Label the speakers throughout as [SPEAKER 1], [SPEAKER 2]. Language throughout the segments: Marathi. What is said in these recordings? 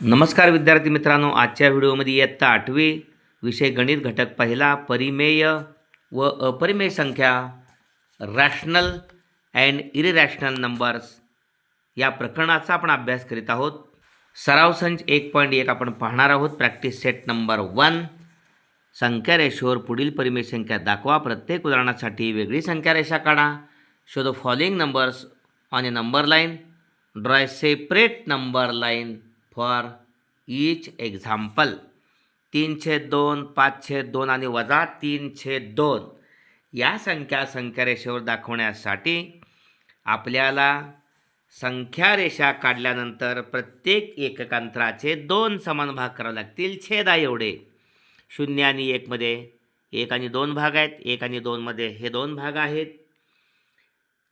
[SPEAKER 1] नमस्कार विद्यार्थी मित्रांनो आजच्या व्हिडिओमध्ये इयत्ता आठवी विषय गणित घटक पहिला परिमेय व अपरिमेय संख्या रॅशनल अँड इरिरॅशनल नंबर्स या प्रकरणाचा आपण अभ्यास करीत आहोत. सराव संच एक पॉईंट एक आपण पाहणार आहोत. प्रॅक्टिस सेट नंबर वन संख्या रेषेवर पुढील परिमेय संख्या दाखवा. प्रत्येक उदाहरणासाठी वेगळी संख्या रेषा काढा. Show the following numbers on a number line draw separate number line for each example तीनशे दोन पाच छेद दोन आणि वजा तीन दोन. या संख्या संख्या रेषेवर दाखवण्यासाठी आपल्याला संख्या रेषा काढल्यानंतर प्रत्येक एककांतराचे दोन समान भाग करावे लागतील छेदा एवढे. शून्य आणि एकमध्ये एक आणि दोन भाग आहेत एक आणि दोनमध्ये हे दोन भाग आहेत.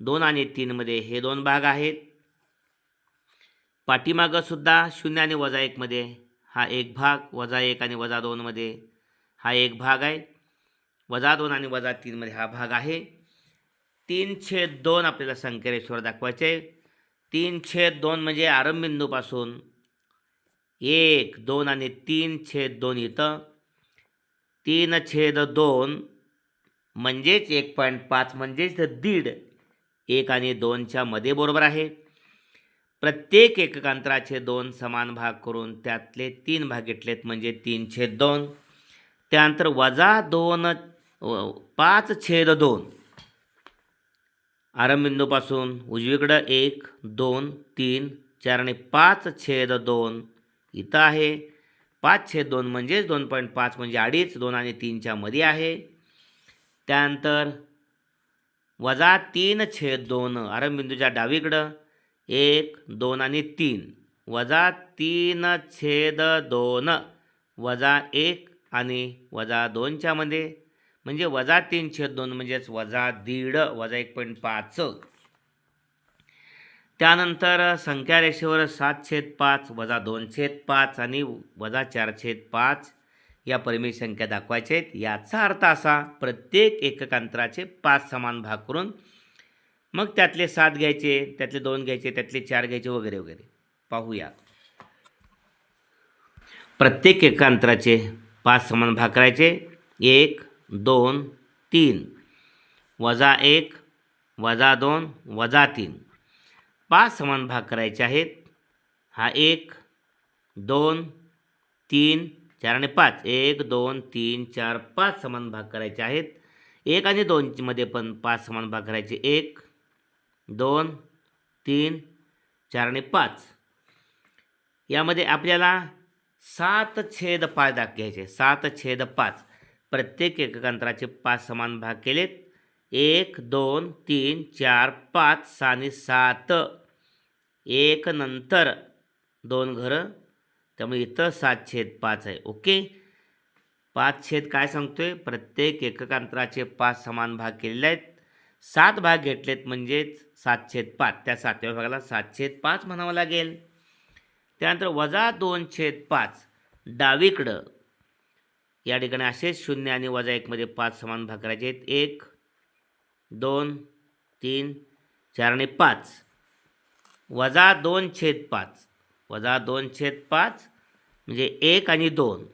[SPEAKER 1] दोन आणि तीनमध्ये हे दोन भाग आहेत. पाठीमागं सुद्धा शून्य आणि वजा एकमध्ये हा एक भाग वजा एक आणि वजा दोनमध्ये हा एक भाग आहे. वजा दोन आणि वजा तीनमध्ये हा भाग आहे. तीन छेद दोन आपल्याला संख्यारेश्वर दाखवायचे. आहे. तीन छेद दोन म्हणजे आरंभबिंदूपासून एक दोन आणि तीन छेद दोन इथं. तीन छेद दोन म्हणजेच एक पॉईंट पाच म्हणजेच दीड. एक आणि दोनच्या मध्ये बरोबर आहे. प्रत्येक एककांतराचे दोन समान भाग करून त्यातले तीन भाग घेतलेत म्हणजे तीन छेद दोन. त्यानंतर वजा दोन व- पाच छेद दोन. आरंभबिंदूपासून उजवीकडं एक दोन तीन चार आणि पाच छेद दोन. इथं आहे. पाच छेद दोन म्हणजेच दोन पॉईंट पाच म्हणजे अडीच दोन आणि तीनच्या मध्ये आहे. त्यानंतर वजा तीन छेद दोन आरंभबिंदूच्या डावीकडं. एक दोन आणि तीन. वजा तीन छेद दोन. वजा एक आणि वजा दोनच्यामध्ये म्हणजे वजा तीन छेद दोन म्हणजेच वजा दीड वजा एक पॉईंट पाच. त्यानंतर संख्या रेषेवर सात छेद पाच वजा दोन छेद पाच आणि वजा चार छेद पाच या परिमेय संख्या दाखवायच्या आहेत. याचा अर्थ असा प्रत्येक एककांतराचे पाच समान भाग करून मग त्यातले सात घ्यायचे त्यातले दोन घ्यायचे त्यातले चार घ्यायचे वगैरे वगैरे. पाहूया. प्रत्येक एकांतराचे पाच समान भाग करायचे. एक दोन तीन. वजा एक वजा दोन वजा तीन. पाच समान भाग करायचे आहेत. हा एक दोन तीन चार आणि पाच. एक दोन तीन चार पाच समान भाग करायचे आहेत. एक आणि दोनमध्ये पण पाच समान भाग करायचे. एक दोन तीन चार आणि पाच. यामध्ये आपल्याला सात छेद पाच दाग घ्यायचे सात छेद पाच. प्रत्येक एककांतराचे पाच समान भाग केलेत. एक दोन तीन चार पाच सहा आणि सात. एक नंतर दोन घरं. त्यामुळे इथं सात छेद पाच आहे. ओके? पाच छेद काय सांगतो आहे प्रत्येक एककांतराचे पाच समान भाग केलेले आहेत. सात भाग घेतलेत म्हणजेच सातशेत पाच. त्या सातव्या भागाला सातशेत पाच म्हणावं लागेल. त्यानंतर वजा दोन छेद पाच डावीकडं. या ठिकाणी असेच शून्य आणि वजा एकमध्ये पाच समान भाग करायचे आहेत. एक दोन तीन चार आणि पाच. वजा दोन छेद पाच. वजा दोन छेद पाच म्हणजे एक आणि दोन.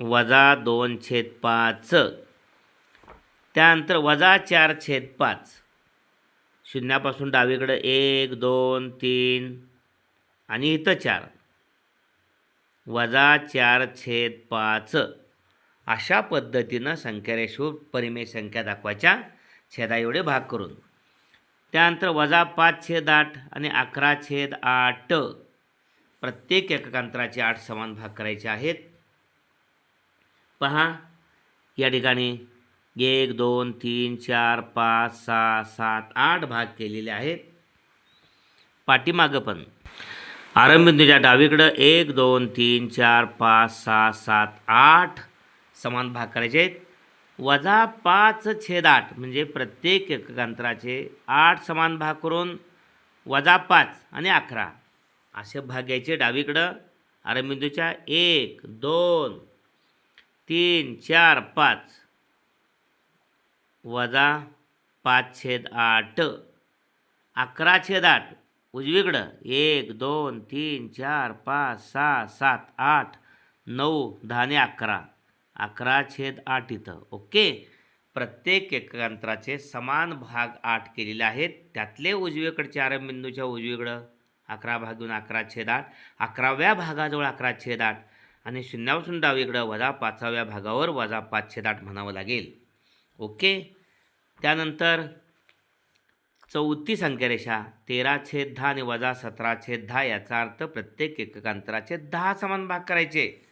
[SPEAKER 1] वजा दोन छेद पाच. त्यानंतर वजा चार छेद पाच. शून्यापासून डावीकडं एक दोन तीन आणि इथं चार. वजा चार छेद पाच. अशा पद्धतीनं संख्यारेशू परिमेय संख्या दाखवायच्या छेदा एवढे भाग करून. त्यानंतर वजा पाच छेद आठ आणि अकरा छेद आठ. प्रत्येक एककांतराचे आठ समान भाग करायचे आहेत. पहा या ठिकाणी एक दोन तीन चार पाच सहा सात आठ भाग केलेले आहेत. पाठीमागं पण. आरंभबिंदूच्या डावीकडं एक दोन तीन चार पाच सहा सात आठ समान भाग करायचे आहेत. वजा पाच छेद आठ म्हणजे प्रत्येक एककांतराचे आठ समान भाग करून वजा पाच आणि अकरा. असे भाग घ्यायचे डावीकडं. आरंभिंदूच्या एक दोन तीन चार पाच. वजा पाच छेद आठ. अकरा छेद आठ. उजवीकडं. एक दोन तीन चार पाच सहा सात आठ नऊ दहा अकरा. अकरा छेद आठ इथं. ओके? प्रत्येक एककांतराचे समान भाग आठ केलेले आहेत. त्यातले उजवीकडचे आरंबिंदूच्या उजवीकडं अकरा भाग घेऊन अकरा छेद आठ. अकराव्या भागाजवळ अकरा छेद आठ. आणि शून्यापासून डावीकडं वजा पाचाव्या भागावर वजा पाच छेद आठ म्हणावं लागेल. ओके? त्यानंतर चौथी संख्यारेषा तेरा छेद दहा आणि वजा सतरा छेद दहा याचा अर्थ प्रत्येक एककांतराचे दहा समान भाग करायचे.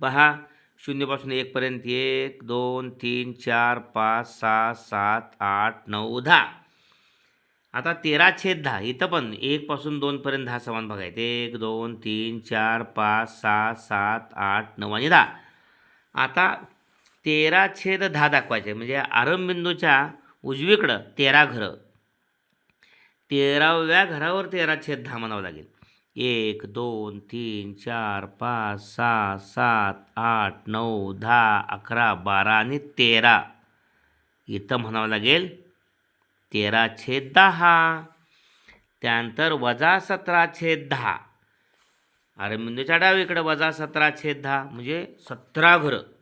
[SPEAKER 1] पहा शून्यपासून एकपर्यंत एक दोन तीन चार पाच सहा सात आठ नऊ दहा. आता तेरा छेद दहा इथं पण एकपासून दोनपर्यंत दहा समान भाग आहेत. एक दोन तीन चार पाच सहा सात आठ नऊ आणि दहा. आता तेरा छेद दहा दाखवायचे. म्हणजे आरंभबिंदूच्या उजवीकडं तेरा घरं. तेराव्या घरावर तेरा छेद दहा म्हणावं लागेल. एक दोन तीन चार पाच सहा सात आठ नऊ दहा अकरा बारा आणि तेरा. इथं म्हणावं लागेल तेरा छेद दहा. त्यानंतर वजा सतरा छेद दहा. अरविंदच्या डावीकडे वजा सतरा छेद दहा. म्हणजे सतरा घरं.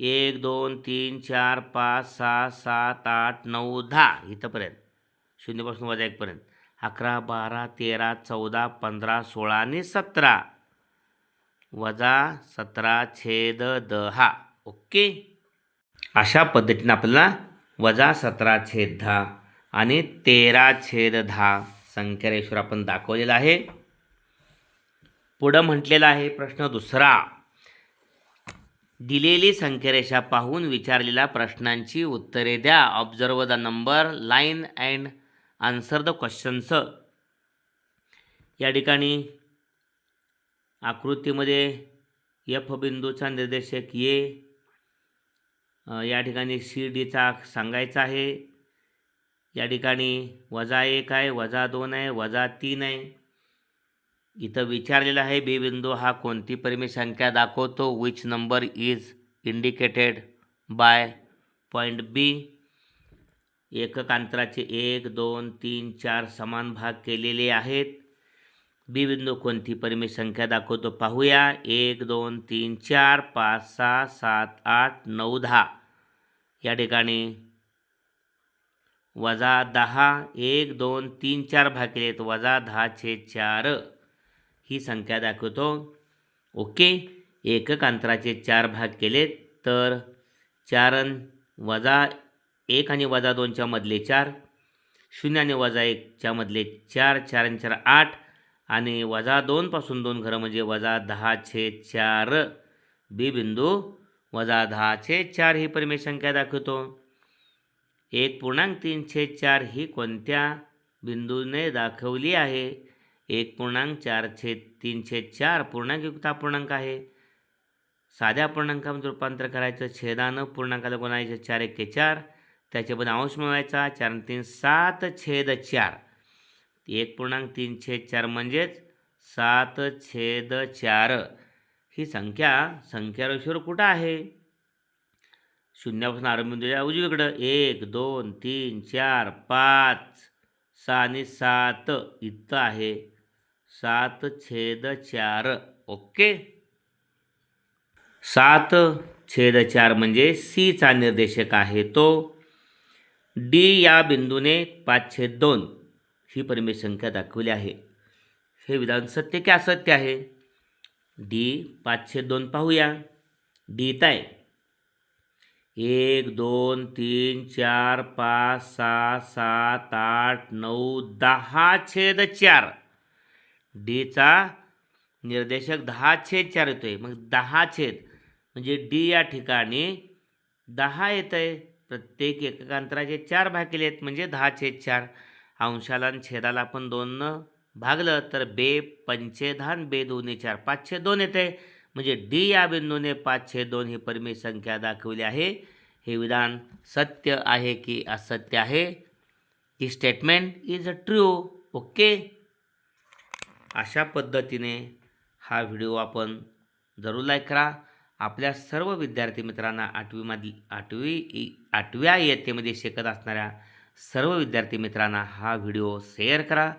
[SPEAKER 1] एक दोन तीन चार पाच सहा सात आठ नऊ दहा इथंपर्यंत. शून्यपासून वजा एकपर्यंत. अकरा बारा तेरा चौदा पंधरा सोळा आणि सतरा. वजा सतरा छेद दहा. ओके? अशा पद्धतीनं आपल्याला वजा सतरा छेद दहा आणि तेरा छेद दहा संख्यारेश्वर आपण दाखवलेला आहे. पुढं म्हटलेला आहे प्रश्न दुसरा. दिलेली संख्यरेषा पाहून विचारलेल्या प्रश्नांची उत्तरे द्या. Observe the number line and answer the questions या ठिकाणी आकृतीमध्ये एफ बिंदूचा निर्देशक ये या ठिकाणी सी डीचा सांगायचा आहे. या ठिकाणी वजा एक आहे वजा दोन आहे वजा तीन आहे. इथं विचारलेलं आहे बी बिंदू हा कोणती परिमित संख्या दाखवतो? Which number is indicated by point B एकक अंतराचे एक दोन तीन चार समान भाग केलेले आहेत. बी बिंदू कोणती परिमित संख्या दाखवतो पाहूया. एक दोन तीन चार पाच सहा सात आठ नऊ दहा. या ठिकाणी वजा दहा एक दोन तीन चार भाग केलेत. वजा दहा छे चार. ही संख्या दाखवतो. ओके? एकक अंतराचे चार भाग केलेत. तर चार वजा एक आणि वजा दोनच्या मधले चार. शून्य आणि वजा एकच्या मधले चार. चार आणि चार आठ. आणि वजा दोनपासून दोन घरं म्हणजे वजा दहा छे चार. बी बिंदू वजा दहा छे चार ही परिमेय संख्या दाखवतो. एक पूर्णांक तीन छे चार ही कोणत्या बिंदूने दाखवली आहे? एक पूर्णांक चार छेद तीन छेद चार पूर्णांकयुक्त हा पूर्णांक आहे. साध्या पूर्णांकामध्ये रूपांतर करायचं छेदानं पूर्णांकाला गुणायचं चार एके चार त्याच्यामध्ये अंश मिळवायचा चार तीन सात छेद चार. एक पूर्णांक तीन छेद चार म्हणजेच सात छेद चार. ही संख्या संख्यारेषेवर कुठं आहे? शून्यापासून आरंभ उजवीकडं. एक दोन तीन चार पाच सहा आणि सात इथं आहे. सात छेद चार ओके? सात छेद चार म्हणजे सीचा निर्देशक आहे तो. डी या बिंदूने पाच छेद दोन ही परिमेय संख्या दाखवली आहे. हे विधान सत्य की असत्य आहे? डी पाच छेद दोन पाहूया. डी ताय. आहे एक दोन तीन चार पाच सहा सात आठ नऊ दहा छेद चार. डीचा निर्देशक दहा छेद चार येतोय. मग दहा छेद म्हणजे डी या ठिकाणी दहा येत आहे प्रत्येक एकांतराचे चार भाग केले आहेत म्हणजे दहा छेद चार. अंशाला आणि छेदाला आपण दोननं भागलं तर बे पंचे बे दोन्ही चार पाचशे दोन दोन येते म्हणजे डी या बिंदूने पाचशे दोन ही परिमेय संख्या दाखवली आहे. हे विधान सत्य आहे की असत्य आहे? ही statement is a true okay अशा पद्धतीने हा व्हिडिओ आपण जरूर लाईक करा. आपल्या सर्व विद्यार्थी मित्रांना आठवीमधली आठवी आठव्या इयत्तेमध्ये शिकत असणाऱ्या
[SPEAKER 2] सर्व विद्यार्थी मित्रांना हा व्हिडिओ शेअर करा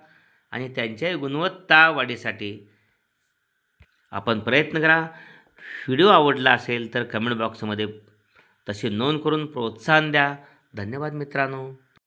[SPEAKER 2] आणि त्यांच्याही गुणवत्ता वाढीसाठी आपण प्रयत्न करा. व्हिडिओ आवडला असेल तर कमेंट बॉक्समध्ये तशी नोंद करून प्रोत्साहन द्या. धन्यवाद मित्रांनो.